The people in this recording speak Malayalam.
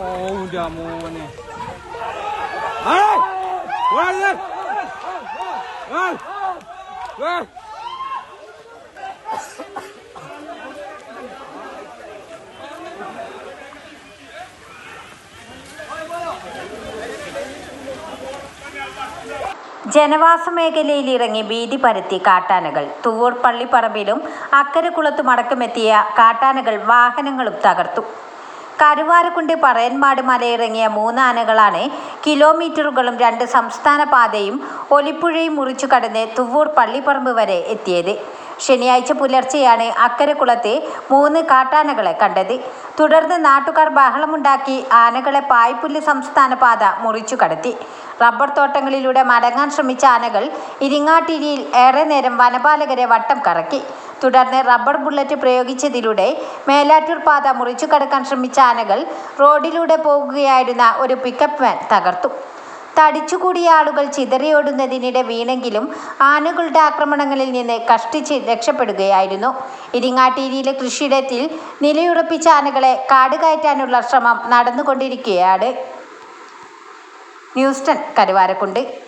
എന്റെ മോനെ! ജനവാസ മേഖലയിൽ ഇറങ്ങി ഭീതി പരത്തി കാട്ടാനകൾ. തുവൂർ പള്ളിപ്പറമ്പിലും അക്കരക്കുളത്തും അടക്കമെത്തിയ കാട്ടാനകൾ വാഹനങ്ങളും തകർത്തു. കരുവാരക്കുണ്ട് പറയൻമാട് മലയിറങ്ങിയ മൂന്നാനകളാണ് കിലോമീറ്ററുകളും രണ്ട് സംസ്ഥാന പാതയും ഒലിപ്പുഴയും മുറിച്ചു കടന്ന് തുവൂർ പള്ളിപ്പറമ്പ് വരെ എത്തിയത്. ശനിയാഴ്ച പുലർച്ചെയാണ് അക്കരക്കുളത്ത് മൂന്ന് കാട്ടാനകളെ കണ്ടത്. തുടർന്ന് നാട്ടുകാർ ബഹളമുണ്ടാക്കി ആനകളെ പായ്പുല്ല് സംസ്ഥാന പാത മുറിച്ചു കടത്തി. റബ്ബർ തോട്ടങ്ങളിലൂടെ മടങ്ങാൻ ശ്രമിച്ച ആനകൾ ഇരിങ്ങാട്ടിരിയിൽ ഏറെ നേരം വനപാലകരെ വട്ടം കറക്കി. തുടർന്ന് റബ്ബർ ബുള്ളറ്റ് പ്രയോഗിച്ചതിലൂടെ മേലാറ്റൂർ പാത മുറിച്ചു കടക്കാൻ ശ്രമിച്ച ആനകൾ റോഡിലൂടെ പോകുകയായിരുന്ന ഒരു പിക്കപ്പ് വാൻ തകർത്തു. തടിച്ചുകൂടിയ ആളുകൾ ചിതറിയോടുന്നതിനിടെ വീണെങ്കിലും ആനകളുടെ ആക്രമണങ്ങളിൽ നിന്ന് കഷ്ടിച്ച് രക്ഷപ്പെടുകയായിരുന്നു. ഇരിങ്ങാട്ടീരിയിലെ കൃഷിയിടത്തിൽ നിലയുറപ്പിച്ച ആനകളെ കാട് കയറ്റാനുള്ള ശ്രമം നടന്നുകൊണ്ടിരിക്കുകയാണ്. ന്യൂസ്റ്റൺ കരുവാരക്കുണ്ട്.